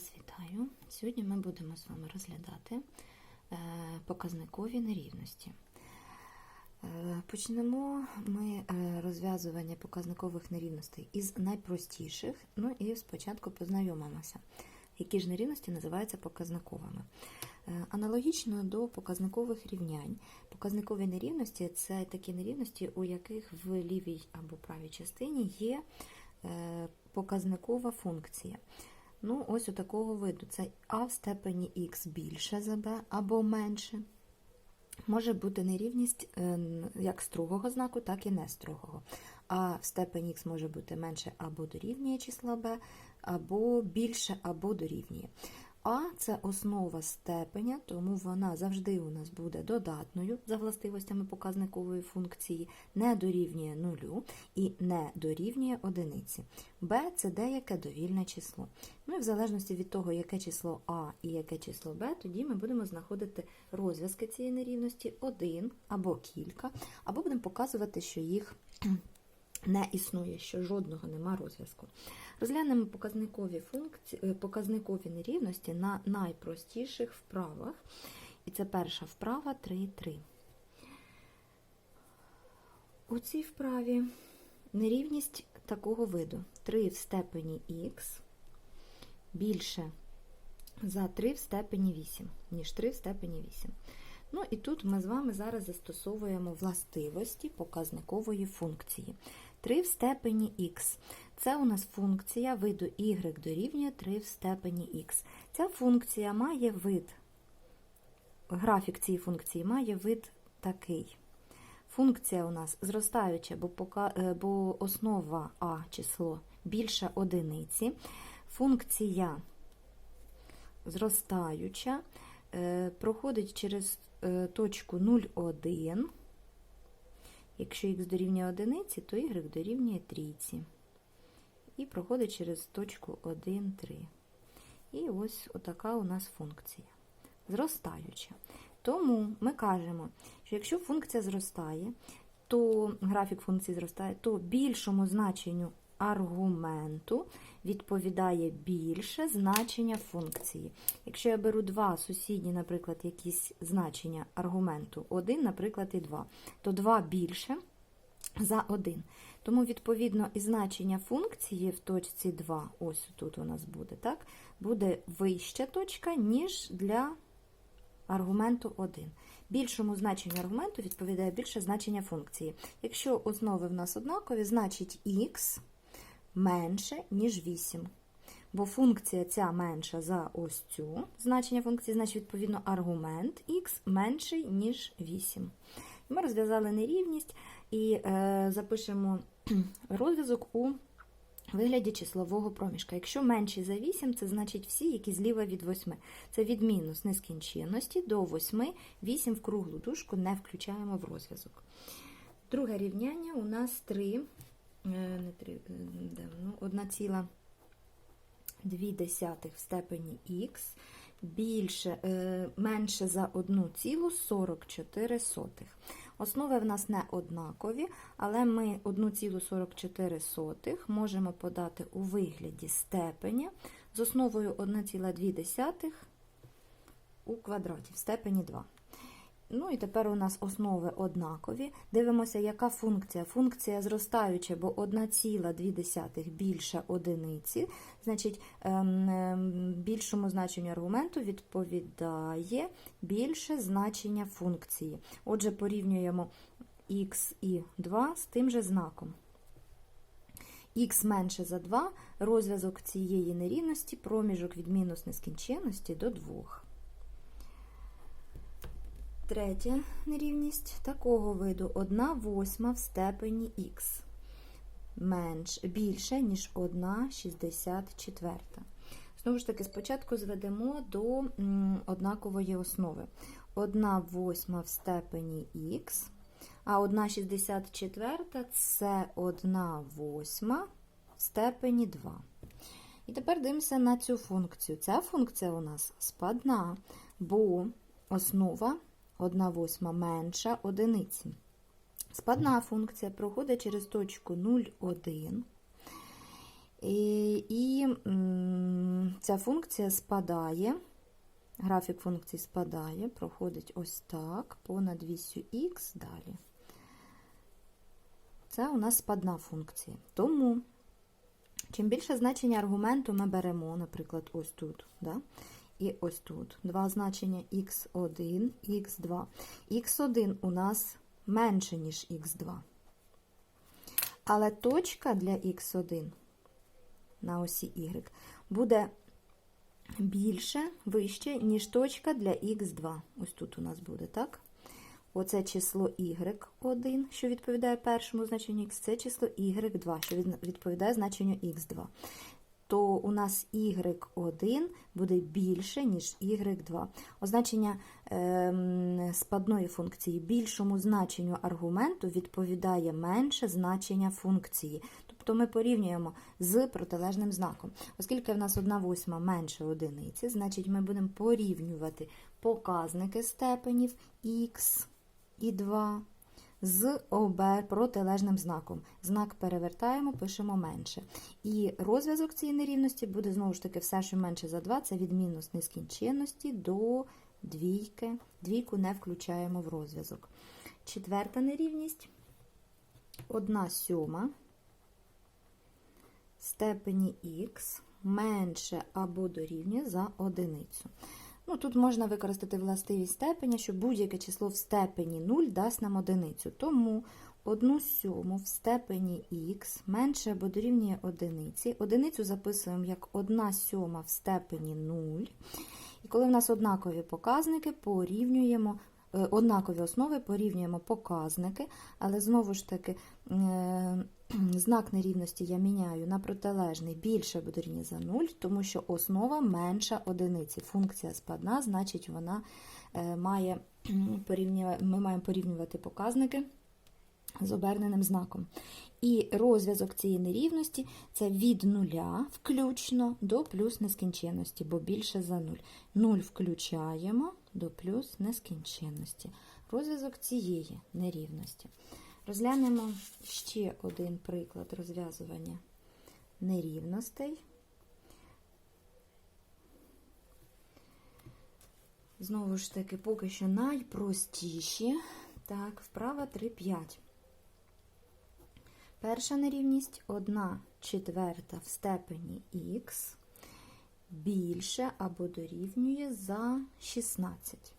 вас вітаю. Сьогодні ми будемо з вами розглядати е, показникові нерівності. Е, Почнемо ми е, розв'язування показникових нерівностей із найпростіших. Ну і спочатку познайомимося, які ж нерівності називаються показниковими. Аналогічно до показникових рівнянь. Показникові нерівності це такі нерівності, у яких в лівій або правій частині є показникова функція. Ну, ось у такого виду. Це а в степені х більше за Б або менше. Може бути нерівність е, як строгого знаку, так і не строгого. А в степені х може бути менше або дорівнює числа Б, або більше, або дорівнює. А це основа степеня, тому вона завжди у нас буде додатною за властивостями показникової функції, не дорівнює нулю і не дорівнює одиниці. b – це деяке довільне число. Ну і в залежності від того, яке число А і яке число Б, тоді ми будемо знаходити розв'язки цієї нерівності один або кілька, або будемо показувати, що їх не існує, що жодного нема розв'язку. Розглянемо показникові функції, е, показникові нерівності на найпростіших вправах. І це перша вправа 3,3. У цій вправі нерівність такого виду 3 в степені х більше за 3 в степені 8, ніж 3 в степені 8. Ну і тут ми з вами зараз застосовуємо властивості показникової функції. 3 в степені х. Це у нас функція виду y дорівнює 3 в степені х. Ця функція має вид, графік цієї функції має вид такий. Функція у нас зростаюча, бо, пока, е, бо основа а число більше одиниці. Функція зростаюча е, проходить через е, точку 0,1. Якщо х дорівнює одиниці, то y дорівнює трійці. І проходить через точку 1, 3. І ось отака у нас функція. Зростаюча. Тому ми кажемо, що якщо функція зростає, то графік функції зростає, то більшому значенню аргументу відповідає більше значення функції. Якщо я беру два сусідні, наприклад, якісь значення аргументу, 1, наприклад, і 2, то 2 більше за 1. Тому, відповідно, і значення функції в точці 2, ось тут у нас буде, так, буде вища точка, ніж для аргументу 1. Більшому значенню аргументу відповідає більше значення функції. Якщо основи в нас однакові, значить х менше, ніж 8. Бо функція ця менша за ось цю значення функції, значить, відповідно, аргумент х менший, ніж 8. Ми розв'язали нерівність і е, запишемо розв'язок у вигляді числового проміжка. Якщо менший за 8, це значить всі, які зліва від 8. Це від мінус нескінченності до 8, 8 в круглу дужку не включаємо в розв'язок. Друге рівняння у нас 3, не 3, ну, 1,2 в степені х більше, менше за 1,44. Основи в нас не однакові, але ми 1,44 можемо подати у вигляді степеня з основою 1,2 у квадраті в степені 2. Ну і тепер у нас основи однакові. Дивимося, яка функція. Функція зростаюча, бо 1,2 більше одиниці, значить, більшому значенню аргументу відповідає більше значення функції. Отже, порівнюємо х і 2 з тим же знаком. Х менше за 2, розв'язок цієї нерівності, проміжок від мінус нескінченності до 2. Третя нерівність такого виду 1 восьма в степені х менш, більше, ніж 1 64. Знову ж таки, спочатку зведемо до однакової основи. 1 восьма в степені х, а 1 64 це 1 восьма в степені 2. І тепер дивимося на цю функцію. Ця функція у нас спадна, бо основа 1 восьма менша одиниці. Спадна функція проходить через точку 0,1. І, і ця функція спадає, графік функції спадає, проходить ось так, понад вісю х далі. Це у нас спадна функція. Тому, чим більше значення аргументу ми беремо, наприклад, ось тут, да? І ось тут. Два значення х1, х2. х1 у нас менше, ніж х2. Але точка для х1 на осі y буде більше, вище, ніж точка для х2. Ось тут у нас буде, так? Оце число y1, що відповідає першому значенню х, це число y2, що відповідає значенню х2. То у нас y1 буде більше, ніж y2. Означення е, спадної функції більшому значенню аргументу відповідає менше значення функції. Тобто ми порівнюємо з протилежним знаком. Оскільки в нас 1 восьма менше одиниці, значить ми будемо порівнювати показники степенів х і 2 з ОБ протилежним знаком. Знак перевертаємо, пишемо менше. І розв'язок цієї нерівності буде знову ж таки все, що менше за 2, це від мінус нескінченності до двійки. Двійку не включаємо в розв'язок. Четверта нерівність 1 сьома степені х менше або дорівнює за одиницю. Ну, Тут можна використати властивість степеня, що будь-яке число в степені 0 дасть нам одиницю. Тому 1 сьому в степені х менше або дорівнює одиниці. Одиницю записуємо як 1 сьома в степені 0. І коли в нас однакові показники, порівнюємо е, однакові основи, порівнюємо показники, але знову ж таки е, знак нерівності я міняю на протилежний більше або дорівнює за 0, тому що основа менша одиниці. Функція спадна, значить, вона е, має ми маємо порівнювати показники з оберненим знаком. І розв'язок цієї нерівності це від нуля включно до плюс нескінченності, бо більше за 0. 0 включаємо до плюс нескінченності. Розв'язок цієї нерівності. Розглянемо ще один приклад розв'язування нерівностей. Знову ж таки, поки що найпростіші. Так, вправа 3,5. Перша нерівність 1 четверта в степені х більше або дорівнює за 16.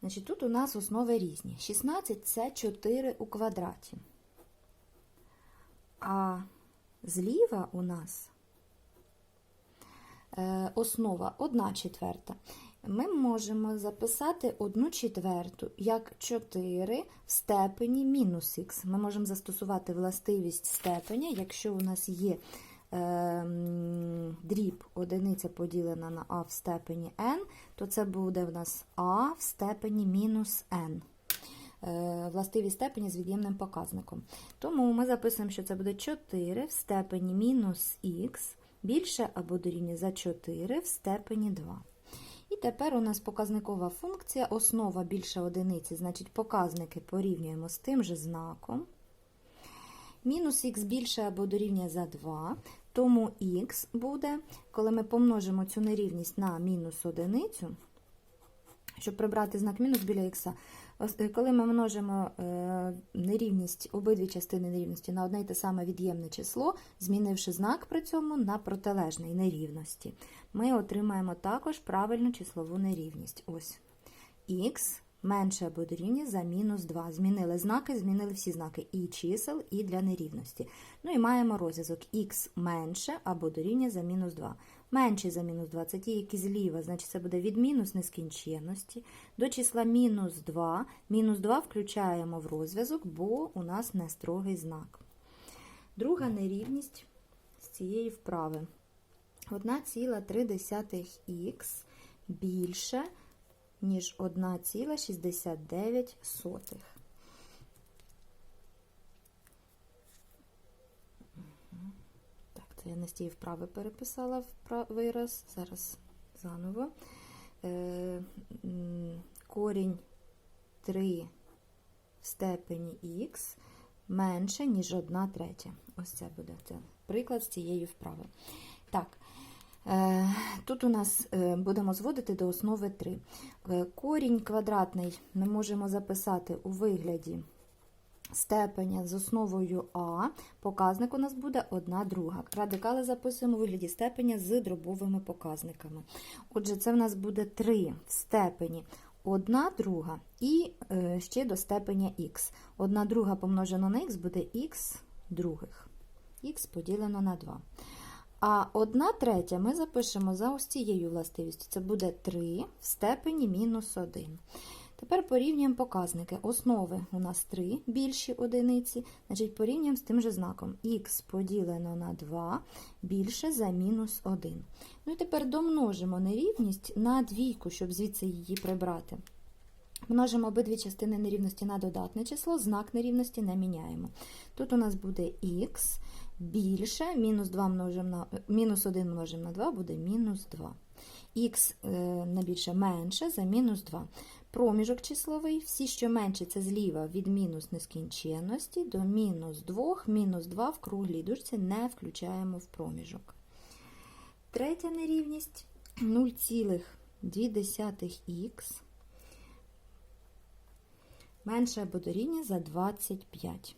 Значить, Тут у нас основи різні. 16 це 4 у квадраті. А зліва у нас е, основа 1 четверта. Ми можемо записати 1 четверту як 4 в степені мінус х. Ми можемо застосувати властивість степеня, якщо у нас є дріб одиниця поділена на а в степені n, то це буде в нас а в степені мінус n. Е, властиві степені з від'ємним показником. Тому ми записуємо, що це буде 4 в степені мінус х більше або дорівнює за 4 в степені 2. І тепер у нас показникова функція, основа більше одиниці, значить показники порівнюємо з тим же знаком. Мінус х більше або дорівнює за 2, тому х буде, коли ми помножимо цю нерівність на мінус одиницю, щоб прибрати знак мінус біля х, е, коли ми множимо е, нерівність, обидві частини нерівності на одне й те саме від'ємне число, змінивши знак при цьому на протилежний нерівності, ми отримаємо також правильну числову нерівність. Ось х менше або дорівнює за мінус 2. Змінили знаки, змінили всі знаки і чисел, і для нерівності. Ну і маємо розв'язок х менше або дорівнює за мінус 2. Менше за мінус 2 це ті, які зліва, значить це буде від мінус нескінченності. До числа мінус 2. Мінус 2 включаємо в розв'язок, бо у нас не строгий знак. Друга нерівність з цієї вправи. 1,3х більше ніж 1,69. Так, це я на стій вправи переписала вираз. Зараз заново. Е, корінь 3 в степені х менше, ніж 1 третя. Ось це буде це приклад з цієї вправи. Так, тут у нас е, будемо зводити до основи 3. Е, Корінь квадратний ми можемо записати у вигляді степеня з основою А. Показник у нас буде 1 друга. Радикали записуємо у вигляді степеня з дробовими показниками. Отже, це в нас буде 3 в степені 1 друга і е, ще до степеня х. 1 друга помножено на х буде х других. х поділено на 2. А 1 третя ми запишемо за ось цією властивістю. Це буде 3 в степені мінус 1. Тепер порівнюємо показники. Основи у нас 3 більші одиниці, значить порівнюємо з тим же знаком. х поділено на 2 більше за мінус 1. Ну і тепер домножимо нерівність на двійку, щоб звідси її прибрати. Множимо обидві частини нерівності на додатне число, знак нерівності не міняємо. Тут у нас буде х більше, мінус 2 множимо на, мінус 1 множимо на 2 буде мінус 2. Х е, на більше менше за мінус 2. Проміжок числовий, всі, що менше, це зліва від мінус нескінченності до мінус 2, мінус 2 в круглій дужці не включаємо в проміжок. Третя нерівність 0,2х менше або дорівнює за 25.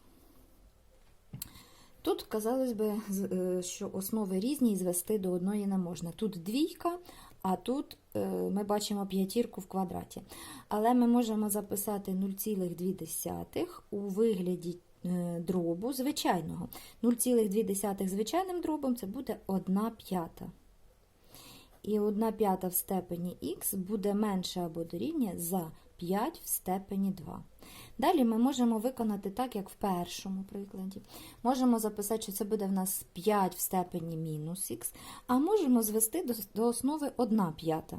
Тут, казалось би, е, що основи різні і звести до одної не можна. Тут двійка, а тут е, ми бачимо п'ятірку в квадраті. Але ми можемо записати 0,2 у вигляді е, дробу звичайного. 0,2 звичайним дробом це буде 1 п'ята. І 1 п'ята в степені х буде менше або дорівнює за 5 в степені 2. Далі ми можемо виконати так, як в першому прикладі. Можемо записати, що це буде в нас 5 в степені мінус х, а можемо звести до, основи 1 п'ята.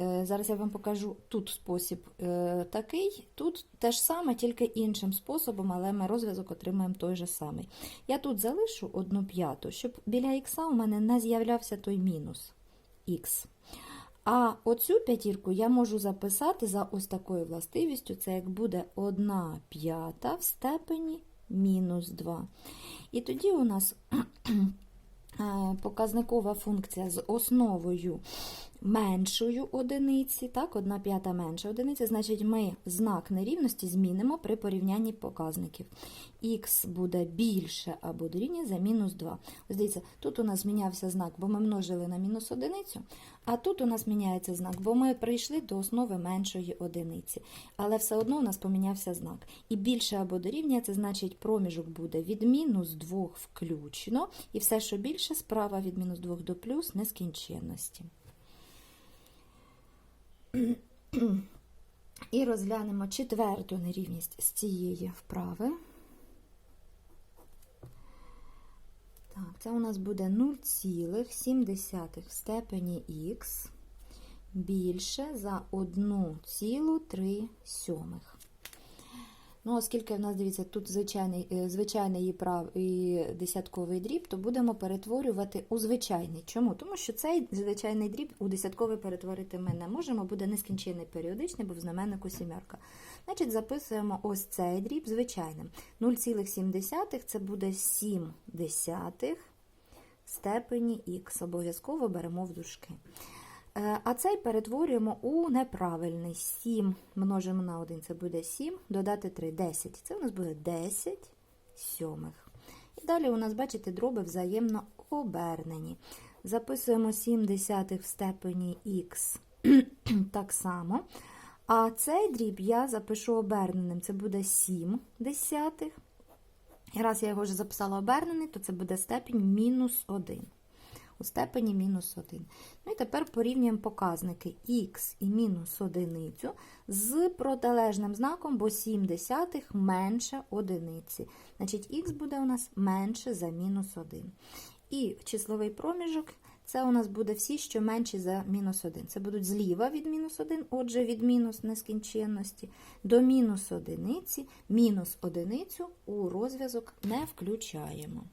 Е, зараз я вам покажу тут спосіб е, такий, тут те ж саме, тільки іншим способом, але ми розв'язок отримаємо той же самий. Я тут залишу 1 п'яту, щоб біля х у мене не з'являвся той мінус х. А оцю п'ятірку я можу записати за ось такою властивістю, це як буде 1 п'ята в степені мінус 2. І тоді у нас е, показникова функція з основою меншою одиниці, так, 1 п'ята менша одиниця, значить ми знак нерівності змінимо при порівнянні показників. Х буде більше або дорівнює за мінус 2. Ось дивіться, тут у нас змінявся знак, бо ми множили на мінус одиницю, а тут у нас міняється знак, бо ми прийшли до основи меншої одиниці. Але все одно у нас помінявся знак. І більше або дорівнює, це значить проміжок буде від мінус 2 включно, і все, що більше, справа від мінус 2 до плюс нескінченності. І розглянемо четверту нерівність з цієї вправи. Так, це у нас буде 0,7 в степені х більше за 1,3 сьомих. Ну, оскільки в нас, дивіться, тут звичайний, е, звичайний і, прав, і десятковий дріб, то будемо перетворювати у звичайний. Чому? Тому що цей звичайний дріб у десятковий перетворити ми не можемо, буде нескінчений періодичний, бо в знаменнику сімерка. Значить, записуємо ось цей дріб звичайним. 0,7 це буде 7 десятих степені х. Обов'язково беремо в дужки. Е, А цей перетворюємо у неправильний. 7 множимо на 1, це буде 7, додати 3 10. Це у нас буде 10 сьомих. І далі у нас, бачите, дроби взаємно обернені. Записуємо 7 десятих в степені х так само. А цей дріб я запишу оберненим. Це буде 7 десятих. І раз я його вже записала обернений, то це буде степінь мінус 1 у степені мінус 1. Ну і тепер порівнюємо показники х і мінус одиницю з протилежним знаком, бо 7 десятих менше одиниці. Значить, х буде у нас менше за мінус 1. І числовий проміжок це у нас буде всі, що менші за мінус 1. Це будуть зліва від мінус 1, отже, від мінус нескінченності, до мінус одиниці, мінус одиницю у розв'язок не включаємо.